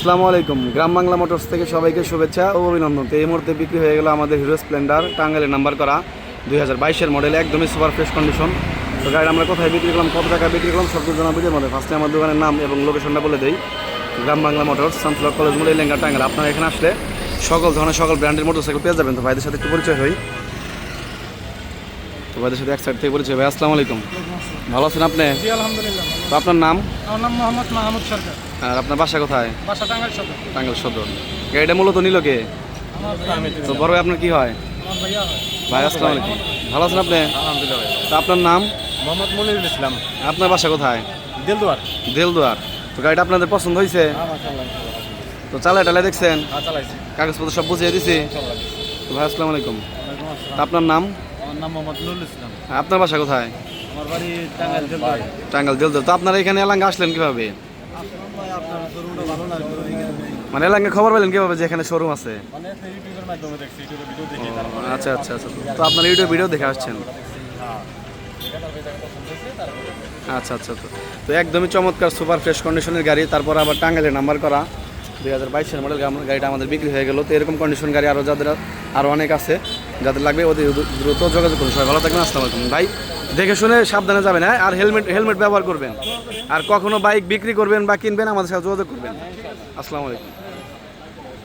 আসসালামু আলাইকুম। গ্রাম বাংলা মোটরস থেকে সবাইকে শুভেচ্ছা ও অভিনন্দন। তো এই মুহূর্তে বিক্রি হয়ে গেল আমাদের হিরো স্প্লেন্ডার টাঙ্গাইলের নাম্বার করা দুই হাজার বাইশের মডেল একদমই সুপার ফ্রেশ কন্ডিশন তো গাড়ি আমরা কোথায় বিক্রি করলাম, কত টাকা বিক্রি করলাম সব জানা ভিডিওর মধ্যে ফার্স্টে আমার দোকানের নাম এবং লোকেশনটা বলে দেই। Gram Bangla motors sunflower college মোড় লেঙ্গা টাঙ্গাইল। আপনারা এখানে আসলে সকল ধরনের, সকল ব্র্যান্ডের মোটরসাইকেল পেয়ে যাবেন। তো ভাইদের সাথে একটু পরিচয় হই। তো ভাইদের সাথে এক সাইড থেকে পরিচয় ভাই, আসসালামু আলাইকুম। ভালো আছেন আপনি? আলহামদুলিল্লাহ। তো আপনার নাম? আমার নাম মোহাম্মদ মাহমুদ সরকার। আর আপনার বাসা কোথায়? বাসা টাঙ্গাইল সদর। টাঙ্গাইল সদর। গাড়িটা মূলত নিল কে? তো বড় ভাই আপনার কি হয়? আমার ভাই আসসালামু আলাইকুম। ভালো আছেন আপনি? আলহামদুলিল্লাহ তো আপনার নাম? মোহাম্মদ মনিরুল ইসলাম। আপনার বাসা কোথায়? দিলদুয়ার। দেলদুয়ার। তো গাড়িটা আপনাদের পছন্দ হয়েছে? তো চালায় টালায় দেখছেন? হ্যাঁ কাগজপত্র সব বুঝিয়ে দিছি? তো ভাই আসসালামু আলাইকুম। তো আপনার নাম? আমার নাম মোহাম্মদ নুরুল ইসলাম। আপনার বাসা কোথায়? আমার বাড়ি টাঙ্গাইল দিলদুয়ার টাঙ্গাইল দেলদুয়ার তো আপনারা এখানে এলাঙ্গা আসলেন কীভাবে? মানে এলাঙ্গা খবর পেলেন কীভাবে যে এখানে শোরুম আছে? মানে ইউটিউবে ভিডিও দেখি তারপর আচ্ছা আচ্ছা আচ্ছা। তো আপনার ইউটিউব ভিডিও দেখে আসছেন? আচ্ছা আচ্ছা তো তো একদমই চমৎকার সুপার ফ্রেশ কন্ডিশনের গাড়ি। তারপর আবার টাঙ্গাইলে নাম্বার করা। দুই হাজার বাইশের মডেল গাড়িটা আমাদের বিক্রি হয়ে গেল। তো এরকম কন্ডিশন গাড়ি আরও যাদের আরও অনেক আছে যাদের লাগবে ওদের দ্রুত যোগাযোগ করুন। সবাই ভালো থাকবেন আসসালামু আলাইকুম। ভাই দেখে শুনে সাবধানে যাবেন হ্যাঁ? আর হেলমেট হেলমেট ব্যবহার করবেন। আর কখনো বাইক বিক্রি করবেন বা কিনবেন, আমাদের সাথে যোগাযোগ করবেন। আসসালামু আলাইকুম।